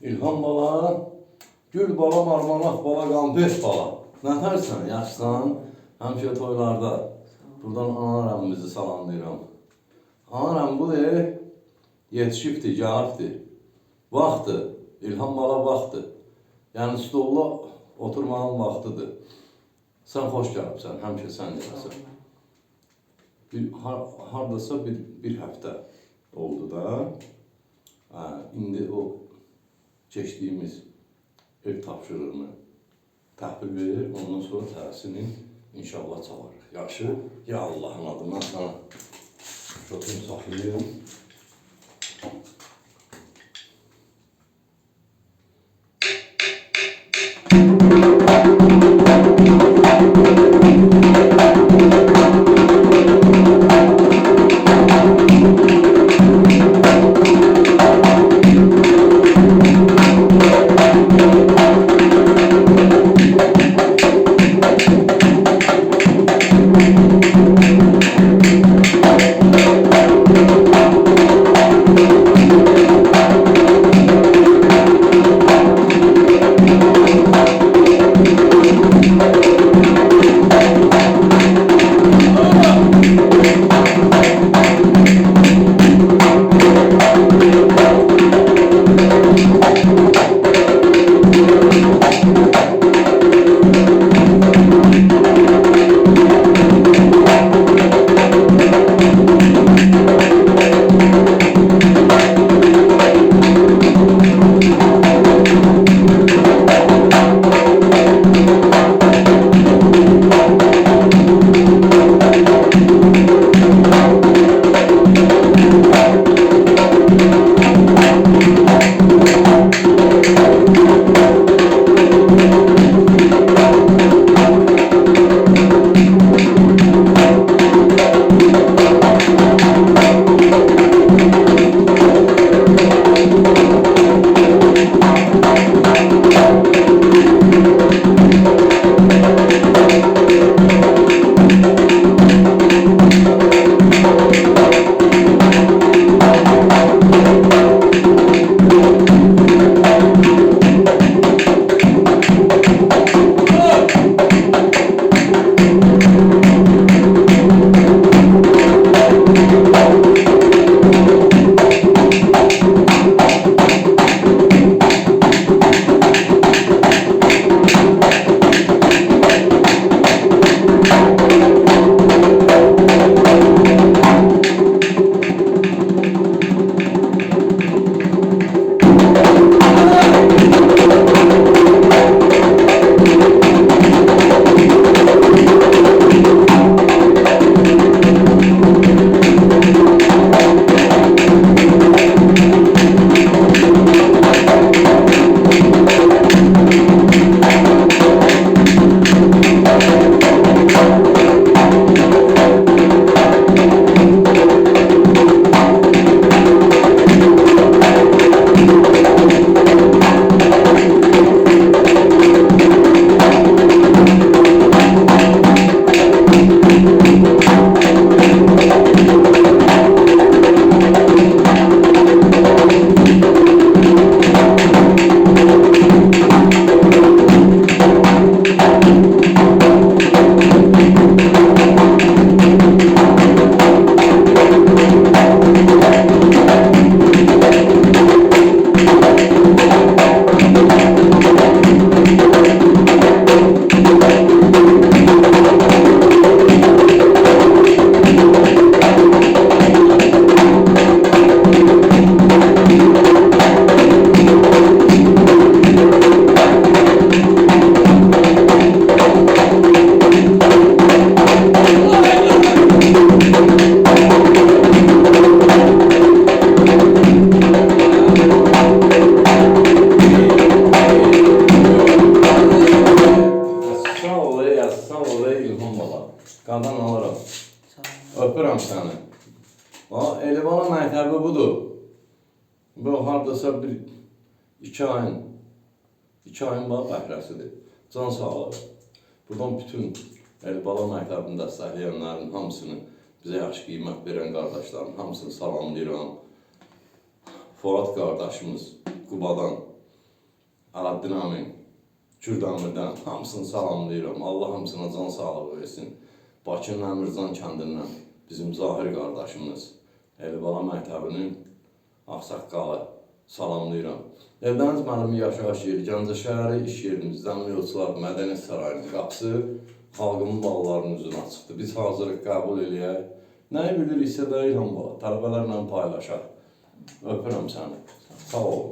İlham bala, gül bala, marmalaq bala, qampes bala. Nətərsən, yaşsan, həmişə toylarda. Buradan anaramızı salamlayıram. Anaram bu de yetişibdir, gəlibdir. Vaxtı, İlham bala vaxtı. Yəni stolla oturmağın vaxtıdır. Sən xoş gəlibsən, həmişə sən gələsən. Bir, har, hardasa bir, bir həftə oldu da. Hə, indi o keçdiyimiz ev tapşırığını təhvil verir, ondan sonra təhsilini inşallah çalarıq. Yaxşı? Ya Allahın adından sana şotumu saxlayayım. Ha, Elibana məktəbi budur. Bu hardasa bir iki ayın, iki ayın bax bəhrəsidir. Can sağlığı. Buradan bütün Elibala məktəbini dəstəkləyənlərin hamısını, bizə yaxşı qiymət verən qardaşların hamısını salamlayıram. Fuad qardaşımız Qubadan Aladdin Amin, Kürdamirdən hamısını salamlayıram. Allah hamısına can sağlığı versin. Bakının Əmircan kəndindən bizim Zahir qardaşımız, Elibala məktəbinin ağsaqqalı salamlayıram. Evləniz müəllimi yaşayış yeri, Gəncə şəhəri iş yerimizdən yolçular mədəniyyət sarayının qapısı xalqımın balalarının üzünə açıqdır. Biz hazırıq qəbul eləyək. Nəyi biliriksə deyirəm bala, tələbələrlə paylaşaq. Öpürəm səni. Sağ ol.